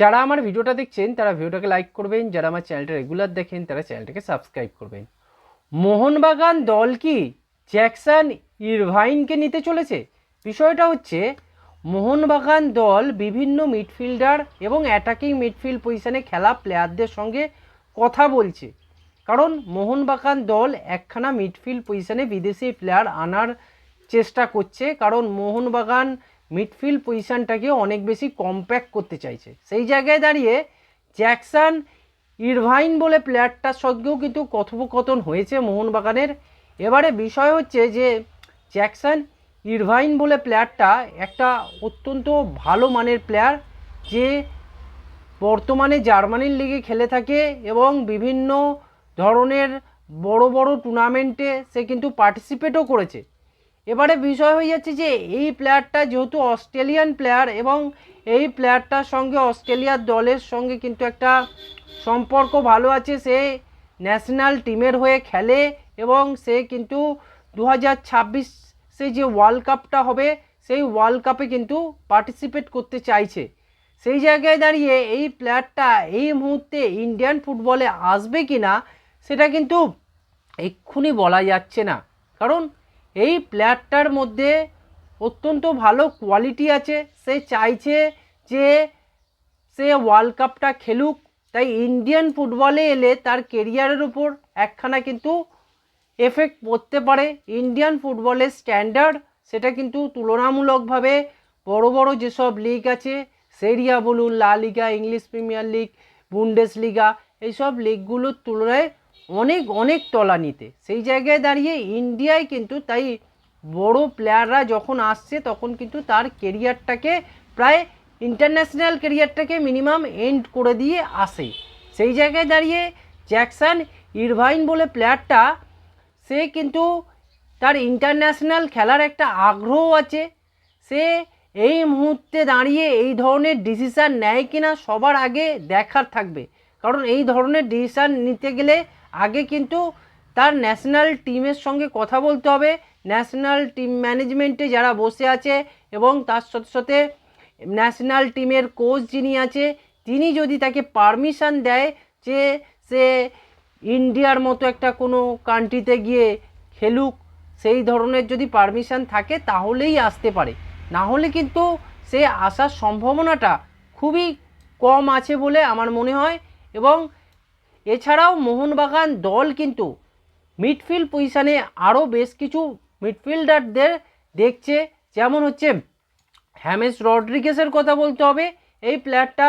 যারা আমার ভিডিওটা দেখছেন, তারা ভিডিওটাকে লাইক করবেন। যারা আমার চ্যানেলটা রেগুলার দেখেন, তারা চ্যানেলটাকে সাবস্ক্রাইব করবেন। মোহনবাগান দল কি জ্যাকসন ইরভাইনকে নিতে চলেছে? বিষয়টা হচ্ছে, মোহনবাগান দল বিভিন্ন মিডফিল্ডার এবং অ্যাটাকিং মিডফিল্ড পজিশনে খেলা প্লেয়ারদের সঙ্গে কথা বলছে। কারণ, মোহনবাগান দল একখানা মিডফিল্ড পজিশনে বিদেশি প্লেয়ার আনার চেষ্টা করছে। কারণ, মোহনবাগান মিডফিল্ড পজিশনটাকে অনেক বেশি কম্প্যাক্ট করতে চাইছে। সেই জায়গায় দাঁড়িয়ে জ্যাকসন ইরভাইন বলে প্লেয়ারটার সঙ্গেও কিন্তু কথোপকথন হয়েছে মোহনবাগানের। এবারে বিষয় হচ্ছে যে জ্যাকসন ইরভাইন বলে প্লেয়ারটা একটা অত্যন্ত ভালো মানের প্লেয়ার যে বর্তমানে জার্মানির লিগে খেলে থাকে এবং বিভিন্ন ধরনের বড় বড় টুর্নামেন্টে সে কিন্তু পার্টিসিপেটও করেছে। এবারে বিষয় হয়ে যাচ্ছে যে এই প্লেয়ারটা যেহেতু অস্ট্রেলিয়ান প্লেয়ার এবং এই প্লেয়ারটার সঙ্গে অস্ট্রেলিয়ার দলের সঙ্গে কিন্তু একটা সম্পর্ক ভালো আছে, সে ন্যাশনাল টিমের হয়ে খেলে এবং সে কিন্তু দু হাজার ছাব্বিশে যে ওয়ার্ল্ড কাপটা হবে, সেই ওয়ার্ল্ড কাপে কিন্তু পার্টিসিপেট করতে চাইছে। সেই জায়গায় দাঁড়িয়ে এই প্লেয়ারটা এই মুহূর্তে ইন্ডিয়ান ফুটবলে আসবে কি না সেটা কিন্তু এক্ষুনি বলা যাচ্ছে না। কারণ এই প্লেয়ারটার মধ্যে অত্যন্ত ভালো কোয়ালিটি আছে। সে চাইছে যে সে ওয়ার্ল্ড কাপটা খেলুক। তাই ইন্ডিয়ান ফুটবলে এলে তার কেরিয়ারের উপর একখানা কিন্তু এফেক্ট পড়তে পারে। ইন্ডিয়ান ফুটবলের স্ট্যান্ডার্ড সেটা কিন্তু তুলনামূলকভাবে বড় বড় যেসব লিগ আছে সেরিয়া বলুন La Liga English Premier League Bundesliga এইসব লিগগুলোর তুলনায় অনেক অনেক তলানিতে। সেই জায়গায় দাঁড়িয়ে ইন্ডিয়ায় কিন্তু তাই বড় প্লেয়াররা যখন আসছে তখন কিন্তু তার কেরিয়ারটাকে প্রায় ইন্টারন্যাশনাল কেরিয়ারটাকে মিনিমাম এন্ড করে দিয়ে আসে। সেই জায়গায় দাঁড়িয়ে জ্যাকসন ইরভাইন বলে প্লেয়ারটা, সে কিন্তু তার ইন্টারন্যাশনাল খেলার একটা আগ্রহ আছে। সে এই মুহূর্তে দাঁড়িয়ে এই ধরনের ডিসিশান নেয় কিনা সবার আগে দেখার থাকবে। কারণ এই ধরনের ডিসিশান নিতে গেলে আগে কিন্তু তার ন্যাশনাল টিমের সঙ্গে কথা বলতে হবে। ন্যাশনাল টিম ম্যানেজমেন্টে যারা বসে আছে এবং তার সাথে সাথে ন্যাশনাল টিমের কোচ যিনি আছে, তিনি যদি তাকে পারমিশন দেয় যে সে ইন্ডিয়ার মতো একটা কোনো কান্ট্রিতে গিয়ে খেলুক, সেই ধরনের যদি পারমিশন থাকে তাহলেই আসতে পারে। না হলে কিন্তু সে আসার সম্ভাবনাটা খুবই কম আছে বলে আমার মনে হয় এবং এছাড়াও মোহনবাগান দল কিন্তু মিডফিল্ড পজিশানে আরও বেশ কিছু মিডফিল্ডারদের দেখছে। যেমন হচ্ছে হ্যামেস রড্রিগেসের কথা বলতে হবে। এই প্লেয়ারটা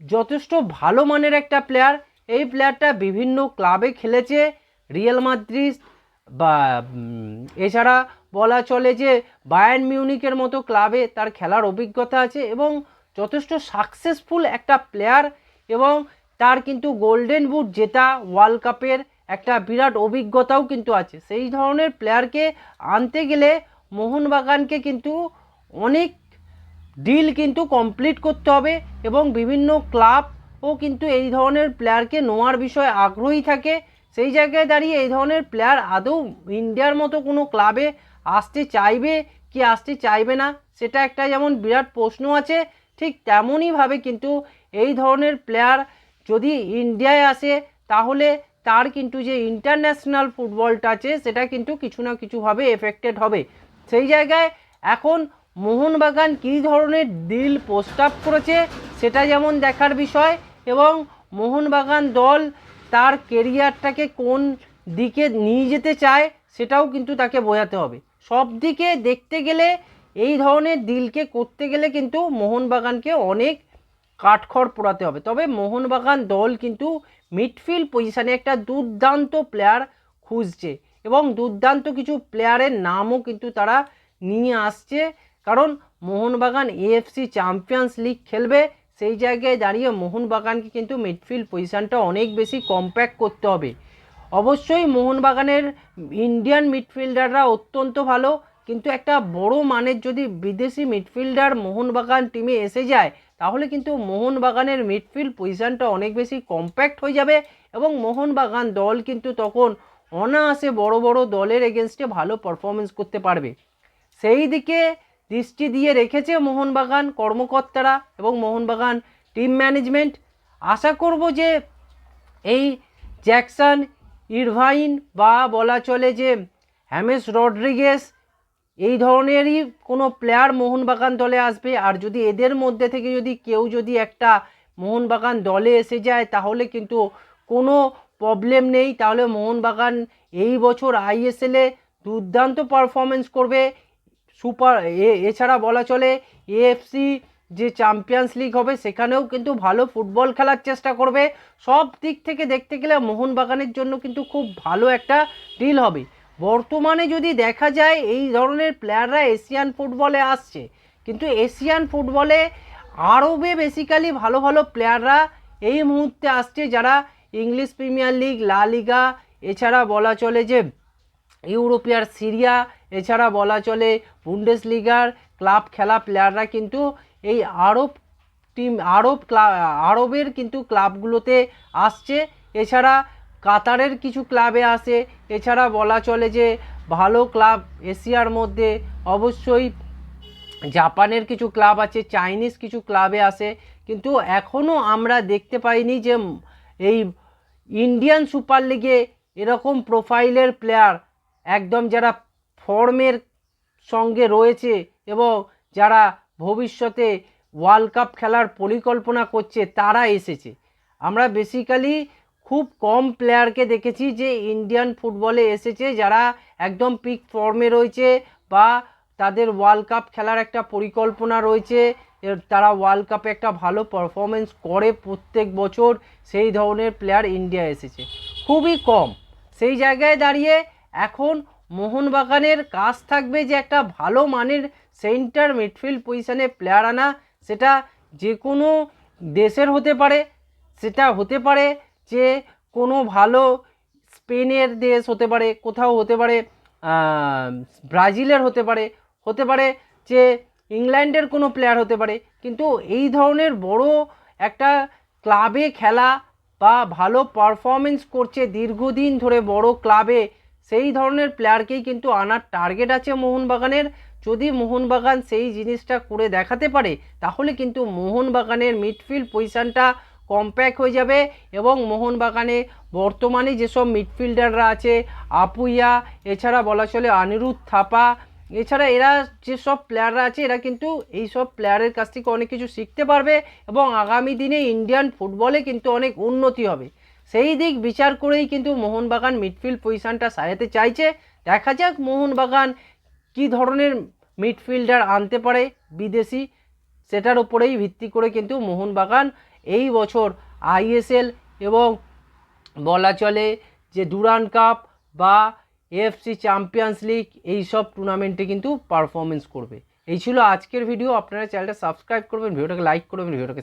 যথেষ্ট ভালো মানের একটা প্লেয়ার। এই প্লেয়ারটা বিভিন্ন ক্লাবে খেলেছে। রিয়েল মাদ্রিদ বা এছাড়া বলা চলে যে বায়ার্ন মিউনিকের মতো ক্লাবে তার খেলার অভিজ্ঞতা আছে এবং যথেষ্ট সাকসেসফুল একটা প্লেয়ার এবং তার কিন্তু গোল্ডেন বুট জেতা ওয়ার্ল্ড কাপের একটা বিরাট অভিজ্ঞতাও কিন্তু আছে। সেই ধরনের প্লেয়ারকে আনতে গেলে মোহনবাগানকে কিন্তু অনেক ডিল কিন্তু কমপ্লিট করতে হবে এবং বিভিন্ন ক্লাবও কিন্তু এই ধরনের প্লেয়ারকে নেওয়ার বিষয়ে আগ্রহী থাকে। সেই জায়গায় দাঁড়িয়ে এই ধরনের প্লেয়ার আদৌ ইন্ডিয়ার মতো কোনো ক্লাবে আসতে চাইবে কি আসতে চাইবে না, সেটা একটা যেমন বিরাট প্রশ্ন আছে, ঠিক তেমনইভাবে কিন্তু এই ধরনের প্লেয়ার যদি ইন্ডিয়ায় আসে, তাহলে তার কিন্তু যে ইন্টারন্যাশনাল ফুটবলটা আছে সেটা কিন্তু কিছু না কিছুভাবে এফেক্টেড হবে। সেই জায়গায় এখন মোহনবাগান কী ধরনের ডিল প্রস্তাব করেছে, সেটা যেমন দেখার বিষয় এবং মোহনবাগান দল তার কেরিয়ারটাকে কোন দিকে নিয়ে যেতে চায়, সেটাও কিন্তু তাকে বোঝাতে হবে। সব দিকে দেখতে গেলে এই ধরনের ডিলকে করতে গেলে কিন্তু মোহনবাগানকে অনেক কাঠখড় পোড়াতে হবে। তবে মোহনবাগান দল কিন্তু মিডফিল্ড পজিশানে একটা দুর্দান্ত প্লেয়ার খুঁজছে এবং দুর্দান্ত কিছু প্লেয়ারের নামও কিন্তু তারা নিয়ে আসছে। কারণ মোহনবাগান এএফসি চ্যাম্পিয়ন্স লিগ খেলবে, সেই জায়গায় দাঁড়িয়ে মোহনবাগানকে কিন্তু মিডফিল্ড পজিশানটা অনেক বেশি কম্প্যাক্ট করতে হবে। অবশ্যই মোহনবাগানের ইন্ডিয়ান মিডফিল্ডাররা অত্যন্ত ভালো, কিন্তু একটা বড় মানের যদি বিদেশি মিডফিল্ডার মোহনবাগান টিমে এসে যায় তাহলে কিন্তু মোহনবাগানের মিডফিল্ড পজিশানটা অনেক বেশি কম্প্যাক্ট হয়ে যাবে এবং মোহনবাগান দল কিন্তু তখন অনায়াসে বড় বড় দলের এগেনস্টে ভালো পারফরমেন্স করতে পারবে। সেই দিকে দৃষ্টি দিয়ে রেখেছে মোহনবাগান কর্মকর্তারা এবং মোহনবাগান টিম ম্যানেজমেন্ট আশা করব যে এই জ্যাকসন, ইরভাইন বা বলা চলে যে হ্যামেস রড্রিগেস এই ধরনেরই কোনো প্লেয়ার মোহনবাগান দলে আসবে। আর যদি এদের মধ্যে থেকে যদি কেউ যদি একটা মোহনবাগান দলে এসে যায়, তাহলে কিন্তু কোনো প্রবলেম নেই। তাহলে মোহনবাগান এই বছর আইএসএলে দুর্দান্ত পারফরমেন্স করবে। সুপার এছাড়া বলা চলে এএফসি যে চ্যাম্পিয়ন্স লিগ হবে, সেখানেও কিন্তু ভালো ফুটবল খেলার চেষ্টা করবে। সব দিক থেকে দেখতে গেলে মোহনবাগানের জন্য কিন্তু খুব ভালো একটা ডিল হবে। বর্তমানে যদি দেখা যায়, এই ধরনের প্লেয়াররা এশিয়ান ফুটবলে আসছে। কিন্তু এশিয়ান ফুটবলে আরবে বেসিক্যালি ভালো ভালো প্লেয়াররা এই মুহূর্তে আসছে যারা ইংলিশ প্রিমিয়ার লিগ লা লিগা এছাড়া বলা চলে যে ইউরোপিয়ার সিরিয়া এছাড়া বলা চলে বুন্ডেস লিগার ক্লাব খেলা প্লেয়াররা কিন্তু এই আরব টিম আরব ক্লা আরবের কিন্তু ক্লাবগুলোতে আসছে। এছাড়া কাতারের কিছু ক্লাবে আসে। এছাড়া বলা চলে যে, ভালো ক্লাব এশিয়ার মধ্যে অবশ্যই জাপানের কিছু ক্লাব আছে, চাইনিজ কিছু ক্লাবে আসে। কিন্তু এখনও আমরা দেখতে পাইনি যে, এই ইন্ডিয়ান সুপার লিগে এরকম প্রোফাইলের প্লেয়ার একদম যারা ফর্মের সঙ্গে রয়েছে এবং যারা ভবিষ্যতে ওয়ার্ল্ড কাপ খেলার পরিকল্পনা করছে, তারা এসেছে। আমরা বেসিক্যালি খুব কম প্লেয়ারকে দেখেছি যে ইন্ডিয়ান ফুটবলে এসেছে, যারা একদম পিক ফর্মে রয়েছে বা তাদের ওয়ার্ল্ড কাপ খেলার একটা পরিকল্পনা রয়েছে। তারা ওয়ার্ল্ড কাপে একটা ভালো পারফরমেন্স করে প্রত্যেক বছর সেই ধরনের প্লেয়ার ইন্ডিয়া এসেছে। খুবই কম। সেই জায়গায় দাঁড়িয়ে এখন মোহনবাগানের কাজ থাকবে যে একটা ভালো মানের সেন্টার মিডফিল্ড পজিশনে প্লেয়ার আনা। সেটা যে কোনো দেশের হতে পারে, সেটা হতে পারে যে কোনো ভালো স্পেনের দেশ হতে পারে, কোথাও হতে পারে ব্রাজিলের হতে পারে হতে পারে যে ইংল্যান্ডের কোনো প্লেয়ার হতে পারে, কিন্তু এই ধরনের বড় একটা ক্লাবে খেলা বা ভালো পারফরমেন্স করছে দীর্ঘদিন ধরে বড় ক্লাবে সেই ধরনের প্লেয়ারকেই কিন্তু আনার টার্গেট আছে মোহনবাগানের। যদি মোহনবাগান সেই জিনিসটা করে দেখাতে পারে, তাহলে কিন্তু মোহনবাগানের মিডফিল্ড পজিশনটা কম্প্যাক্ট হয়ে যাবে এবং মোহনবাগানে বর্তমানে যেসব মিডফিল্ডাররা আছে, আপুইয়া, এছাড়া বলা চলে অনিরুদ্ধ থাপা, এছাড়া এরা যেসব প্লেয়াররা আছে, এরা কিন্তু এই সব প্লেয়ারের কাছ থেকে অনেক কিছু শিখতে পারবে এবং আগামী দিনে ইন্ডিয়ান ফুটবলে কিন্তু অনেক উন্নতি হবে। সেই দিক বিচার করেই কিন্তু মোহনবাগান মিডফিল্ড পজিশনটা সাজাতে চাইছে। দেখা যাক মোহনবাগান কী ধরনের মিডফিল্ডার আনতে পারে বিদেশি সেটার উপরেই ভিত্তি করে কিন্তু মোহনবাগান এই বছর আইএসএল এবং বলা চলে যে ডুরান কাপ বা এএফসি চ্যাম্পিয়ন্স লিগ এই সব টুর্নামেন্টে কিন্তু পারফরমেন্স করবে। এই ছিল আজকের ভিডিও আপনারা চ্যানেলটা সাবস্ক্রাইব করবেন ভিডিওটাকে লাইক করবেন ভিডিওটাকে